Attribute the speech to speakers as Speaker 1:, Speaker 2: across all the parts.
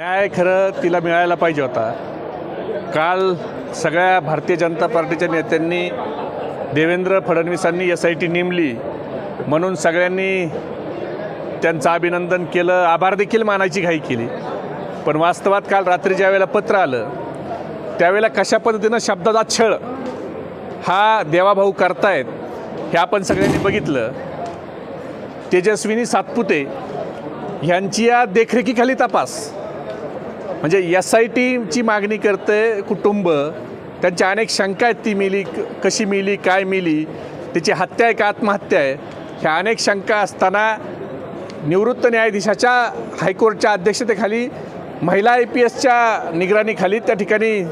Speaker 1: न्याय खरं तिला मिळायला पाहिजे होता. काल सगळ्या भारतीय जनता पार्टीच्या नेत्यांनी देवेंद्र फडणवीसांनी एस आय टी नेमली. म्हणून सगळ्यांनी त्यांचं अभिनंदन केलं. आभार देखील मानायची घाई केली. पण वास्तवात काल रात्री ज्या वेळेला पत्र आलं त्यावेळेला कशा पद्धतीनं शब्दाचा छळ हा देवाभाऊ करतायत हे आपण सगळ्यांनी बघितलं. तेजस्विनी सातपुते ह्यांची या देखरेखीखाली तपास. म्हणजे एस आय टीची मागणी करते कुटुंब. त्यांच्या अनेक शंका आहेत ती मिली क- कशी मिली काय मिली. तिची हत्या आहे का आत्महत्या आहे? ह्या अनेक शंका असताना निवृत्त न्यायाधीशाच्या हायकोर्टच्या अध्यक्षतेखाली महिला आय पी एसच्या निगराणीखाली त्या ठिकाणी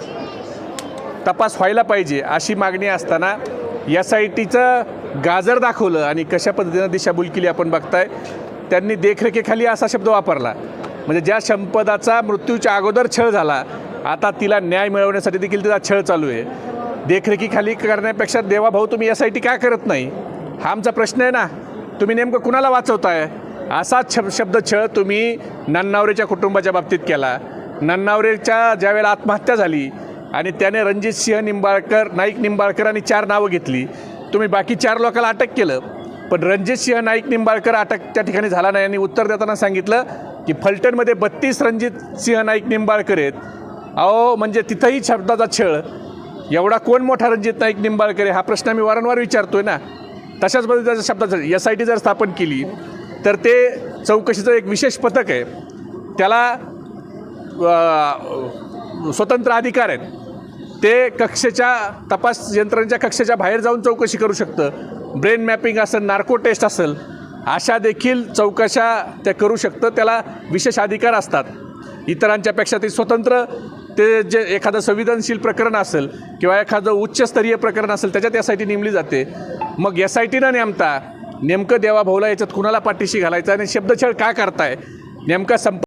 Speaker 1: तपास व्हायला पाहिजे अशी मागणी असताना एस आय टीचं गाजर दाखवलं आणि कशा पद्धतीनं दिशाभूल केली आपण बघताय त्यांनी देखरेखीखाली असा शब्द वापरला. म्हणजे ज्या संपदाचा मृत्यूच्या अगोदर छळ झाला आता तिला न्याय मिळवण्यासाठी देखील तिचा छळ चालू आहे. देखरेखीखाली करण्यापेक्षा देवाभाऊ तुम्ही एस आय टी का करत नाही? हा आमचा प्रश्न आहे ना. तुम्ही नेमकं कुणाला वाचवताय? असाच शब शब्द छळ तुम्ही नन्नावरेच्या कुटुंबाच्या बाबतीत केला. नन्नावरेच्या ज्यावेळेला आत्महत्या झाली आणि त्याने रणजित सिंह निंबाळकर नाईक निंबाळकर आणि चार नावं घेतली. तुम्ही बाकी चार लोकांना अटक केलं. पण रणजित सिंह नाईक निंबाळकर अटक त्या ठिकाणी झाला नाही आणि उत्तर देताना सांगितलं की फलटणमध्ये बत्तीस रणजित सिंह नाईक निंबाळकर आहेत. अहो म्हणजे तिथंही शब्दाचा छळ. एवढा कोण मोठा रणजित नाईक निंबाळकर आहे? हा प्रश्न मी वारंवार विचारतोय ना. तशाच पद्धतीचा शब्दाचा एस आय टी जर स्थापन केली तर ते चौकशीचं एक विशेष पथक आहे. त्याला स्वतंत्र अधिकार आहेत. ते कक्षेच्या तपास यंत्रणेच्या कक्षेच्या बाहेर जाऊन चौकशी करू शकतं. ब्रेन मॅपिंग असेल नार्को टेस्ट असेल अशा देखील चौकशा त्या करू शकतं. त्याला विशेष अधिकार असतात. इतरांच्यापेक्षा ते स्वतंत्र ते जे एखादं संवेदनशील प्रकरण असेल किंवा एखादं उच्चस्तरीय प्रकरण असेल त्याच्यात एस आय टी नेमली जाते. मग एस आय टीनं नेमता नेमकं देवाभाऊला याच्यात कुणाला पाठीशी घालायचं आणि शब्दछळ का करताय? नेमका संप